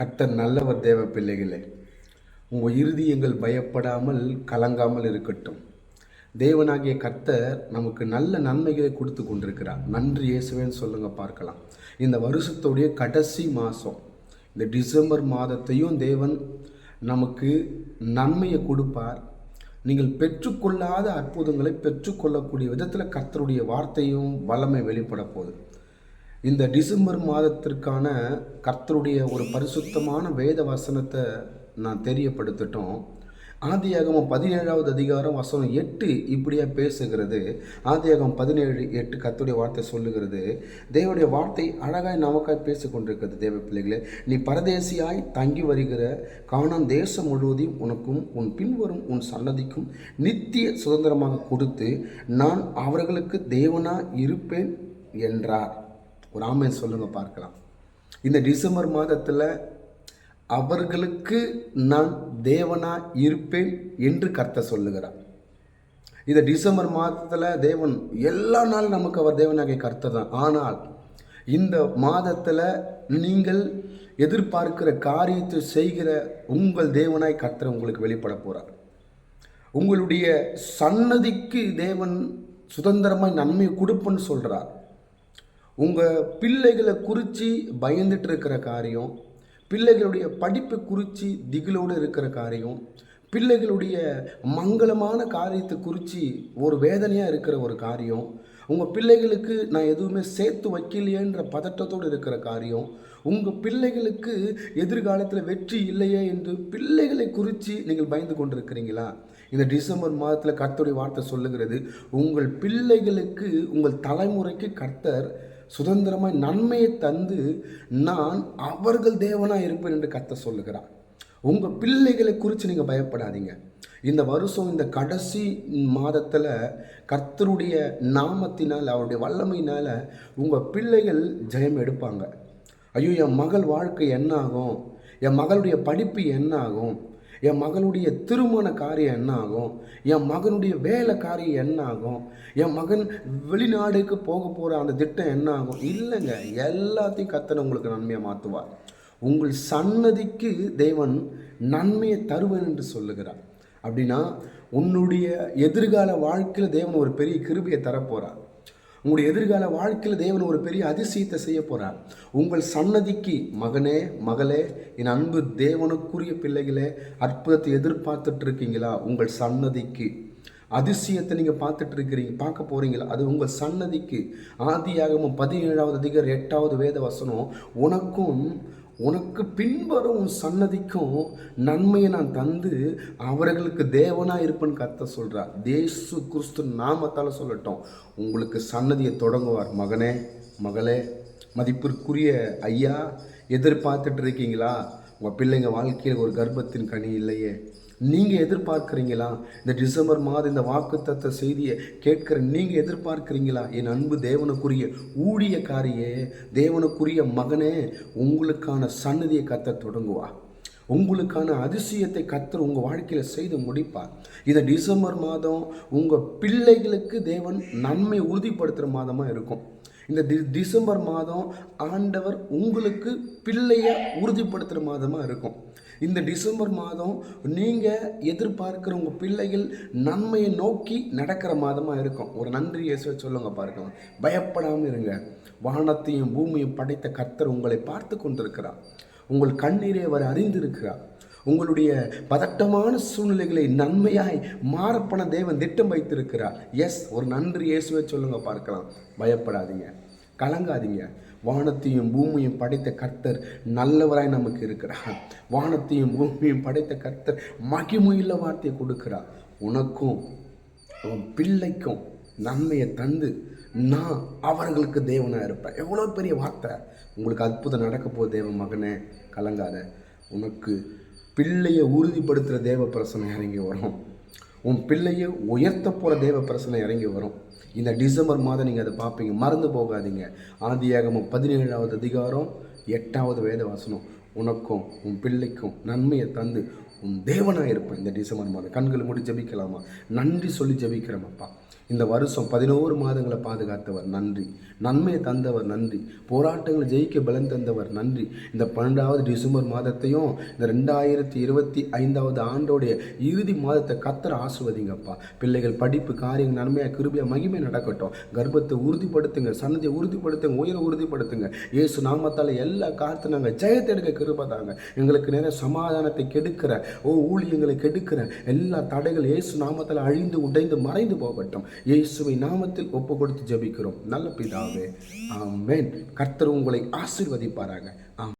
கர்த்தர் நல்லவர் தேவ பிள்ளைகளே உங்கள் இருதயங்கள் பயப்படாமல் கலங்காமல் இருக்கட்டும். தேவனாகிய கர்த்தர் நமக்கு நல்ல நன்மைகளை கொடுத்து கொண்டிருக்கிறார். நன்றி இயேசுவேன்னு சொல்லுங்க பார்க்கலாம். இந்த வருஷத்துடைய கடைசி மாதம் இந்த டிசம்பர் மாதத்தையும் தேவன் நமக்கு நன்மையை கொடுப்பார். நீங்கள் பெற்றுக்கொள்ளாத அற்புதங்களை பெற்றுக்கொள்ளக்கூடிய விதத்தில் கர்த்தருடைய வார்த்தையும் வல்லமை வெளிப்பட போகுது. இந்த டிசம்பர் மாதத்திற்கான கர்த்தருடைய ஒரு பரிசுத்தமான வேத வசனத்தை நான் தெரியப்படுத்திட்டோம். ஆதியாகமம் பதினேழாவது அதிகாரம் வசனம் எட்டு இப்படியா பேசுகிறது. ஆதியாகம் பதினேழு எட்டு கத்துடைய வார்த்தை சொல்லுகிறது. தேவனுடைய வார்த்தை அழகாய் நமக்காய் பேசி கொண்டிருக்கிறது தேவ பிள்ளைகளே நீ பரதேசியாய் தங்கி வருகிற காணம் தேசம் முழுவதையும் உனக்கும் உன் பின்வரும் உன் சன்னதிக்கும் நித்திய சுதந்திரமாக கொடுத்து நான் அவர்களுக்கு தேவனாக இருப்பேன் என்றார். ஒரு ஆமேன் சொல்லுங்க பார்க்கலாம். இந்த டிசம்பர் மாதத்தில் அவர்களுக்கு நான் தேவனா இருப்பேன் என்று கர்த்த சொல்லுகிறார். இந்த டிசம்பர் மாதத்தில் தேவன் எல்லா நாளும் நமக்கு அவர் தேவனாகிய கர்த்தர் தான். ஆனால் இந்த மாதத்தில் நீங்கள் எதிர்பார்க்கிற காரியத்தை செய்கிற உங்கள் தேவனாய் கர்த்தர் உங்களுக்கு வெளிப்பட போகிறார் உங்களுடைய சன்னதிக்கு தேவன் சுதந்திரமாய் நன்மையை கொடுப்பேன்னு சொல்கிறார் உங்கள் பிள்ளைகளை குறித்து பயந்துட்டு இருக்கிற காரியம் பிள்ளைகளுடைய படிப்பு குறித்து திகிலோடு இருக்கிற காரியம் பிள்ளைகளுடைய மங்களமான காரியத்தை குறித்து ஒரு வேதனையாக இருக்கிற ஒரு காரியம் உங்கள் பிள்ளைகளுக்கு நான் எதுவுமே சேர்த்து வைக்கலையேன்ற பதட்டத்தோடு இருக்கிற காரியம் உங்கள் பிள்ளைகளுக்கு எதிர்காலத்தில் வெற்றி இல்லையே என்று பிள்ளைகளை குறித்து நீங்கள் பயந்து கொண்டிருக்கிறீங்களா? இந்த டிசம்பர் மாதத்தில் கர்த்தருடைய வார்த்தை சொல்லுகிறது உங்கள் பிள்ளைகளுக்கு உங்கள் தலைமுறைக்கு கர்த்தர் சுதந்திரமாய் நன்மையை தந்து நான் அவர்கள் தேவனாக இருப்பேன் என்று கத்த சொல்லுகிறான் உங்கள் பிள்ளைகளை குறித்து நீங்கள் பயப்படாதீங்க. இந்த வருஷம் இந்த கடைசி மாதத்தில் கர்த்தருடைய நாமத்தினால் அவருடைய வல்லமையினால் உங்கள் பிள்ளைகள் ஜெயம் எடுப்பாங்க. ஐயோ என் மகள் வாழ்க்கை என்ன ஆகும் என் மகளுடைய படிப்பு என்ன ஆகும் என் மகனுடைய திருமண காரியம் என்ன ஆகும் என் மகனுடைய வேலை காரியம் என்ன ஆகும் என் மகன் வெளிநாடுக்கு போக போகிற அந்த திட்டம் என்ன ஆகும் இல்லைங்க எல்லாத்தையும் கத்தனை உங்களுக்கு நன்மையை மாற்றுவார் உங்கள் சன்னதிக்கு தேவன் நன்மையை தருவேன் என்று சொல்லுகிறார். அப்படின்னா உன்னுடைய எதிர்கால வாழ்க்கையில் தேவன் ஒரு பெரிய கிருபியை தரப்போகிறார் உங்களுடைய எதிர்கால வாழ்க்கையில் தேவன் ஒரு பெரிய அதிசயத்தை செய்ய போகிறார் உங்கள் சன்னதிக்கு மகனே மகளே என் அன்பு தேவனுக்குரிய பிள்ளைகளே அற்புதத்தை எதிர்பார்த்துட்டு இருக்கீங்களா? உங்கள் சன்னதிக்கு. அதிசயத்தை நீங்கள் பார்த்துட்டு இருக்கிறீங்க பார்க்க போகிறீங்களா அது உங்கள் சன்னதிக்கு. ஆதியாகமும் பதினேழாவது அதிகர் எட்டாவது வேத வசனம் உனக்கும் உனக்கு பின்வரும் உன் சன்னதிக்கும் நன்மையை நான் தந்து அவர்களுக்கு தேவனாக இருப்பேன்னு கத்த சொல்கிறார் தேசு கிறிஸ்து நாமத்தால் சொல்லட்டும். உங்களுக்கு சன்னதியை தொடங்குவார். மகனே மகளே மதிப்பிற்குரிய ஐயா எதிர்பார்த்துட்டு இருக்கீங்களா? உங்கள் பிள்ளைங்க வாழ்க்கையில் ஒரு கர்ப்பத்தின் கனி இல்லையே. நீங்கள் எதிர்பார்க்குறீங்களா? இந்த டிசம்பர் மாதம் இந்த வாக்குத்தத்த செய்தியை கேட்குற நீங்கள் எதிர்பார்க்குறீங்களா? என் அன்பு தேவனுக்குரிய ஊழியக்காரியே தேவனுக்குரிய மகனே உங்களுக்கான சன்னதியை கத்த தொடங்குவா. உங்களுக்கான அதிசயத்தை கத்தர் உங்கள் வாழ்க்கையில் செய்து முடிப்பார் இந்த டிசம்பர் மாதம் உங்கள் பிள்ளைகளுக்கு தேவன் நன்மை உறுதிப்படுத்துகிற மாதமாக இருக்கும். இந்த டி டிசம்பர் மாதம் ஆண்டவர் உங்களுக்கு பிள்ளையை உறுதிப்படுத்துகிற மாதமாக இருக்கும். இந்த டிசம்பர் மாதம் நீங்கள் எதிர்பார்க்குற உங்கள் பிள்ளைகள் நன்மையை நோக்கி நடக்கிற மாதமாக இருக்கும். ஒரு நன்றி இயேசுவை சொல்லுங்க பார்க்கலாம். பயப்படாமல் இருங்க. வானத்தையும் பூமியும் படைத்த கர்த்தர் உங்களை பார்த்து கொண்டிருக்கிறார். உங்கள் கண்ணீரை அவர் அறிந்திருக்கிறார். உங்களுடைய பதட்டமான சூழ்நிலைகளை நன்மையாய் மாறப்பன தேவன் திட்டம் வைத்திருக்கிறார். எஸ் ஒரு நன்றி இயேசுவை சொல்லுங்க பார்க்கலாம். பயப்படாதீங்க. கலங்காதீங்க. வானத்தையும் பூமியும் படைத்த கர்த்தர் நல்லவராய் நமக்கு இருக்கிறார். வானத்தையும் பூமியும் படைத்த கர்த்தர் மகிமுள்ள வார்த்தையை கொடுக்கிறார். உனக்கும் உன் பிள்ளைக்கும் நன்மையை தந்து நான் அவர்களுக்கு தேவனாக இருப்பேன். எவ்வளோ பெரிய வார்த்தை. உங்களுக்கு அற்புதம் நடக்க போகுது தேவ மகனே. கலங்காத. உனக்கு பிள்ளையை உறுதிப்படுத்துகிற தேவ பிரசனை இறங்கி வரும். உன் பிள்ளையை உயர்த்த போகிற தேவ பிரசனை இறங்கி வரும். இந்த டிசம்பர் மாதம் நீங்கள் அதை பார்ப்பீங்க. மறந்து போகாதீங்க. ஆதியாகமம் பதினேழாவது அதிகாரம் எட்டாவது வேத வாசனம் உனக்கும் உன் பிள்ளைக்கும் நன்மையை தந்து உன் தேவனாக இருப்பேன். இந்த டிசம்பர் மாதம் கண்களை மூடி ஜபிக்கலாமா? நன்றி சொல்லி ஜபிக்கிறோமப்பா இந்த வருஷம் பதினோரு மாதங்களை பாதுகாத்தவர் நன்றி. நன்மையை தந்தவர் நன்றி. போராட்டங்களை ஜெயிக்க பலன் தந்தவர் நன்றி. இந்த பன்னெண்டாவது டிசம்பர் மாதத்தையும் இந்த ரெண்டாயிரத்தி இருபத்தி ஐந்தாவது ஆண்டோடைய இறுதி மாதத்தை கத்தர ஆசுவதிங்கப்பா பிள்ளைகள் படிப்பு காரியங்கள் நன்மையாக கிருபியாக மகிமை நடக்கட்டும். கர்ப்பத்தை உறுதிப்படுத்துங்க சன்னதியை உறுதிப்படுத்துங்க உயிரை உறுதிப்படுத்துங்க. இயேசு நாமத்தால் எல்லா காத்து நாங்கள் ஜெயத்தை எடுக்க கிருபதாங்க எங்களுக்கு நிறைய சமாதானத்தை கெடுக்கிற ஓ ஊழியங்களை கெடுக்கிற எல்லா தடைகள் இயேசு நாமத்தில் அழிந்து உடைந்து மறைந்து போகட்டும். இயேசுவை நாமத்தில் ஒப்பு கொடுத்து ஜெபிக்கிறோம். நல்ல பிதாவே ஆமேன். கர்த்தர் உங்களை ஆசீர்வதிப்பாராங்க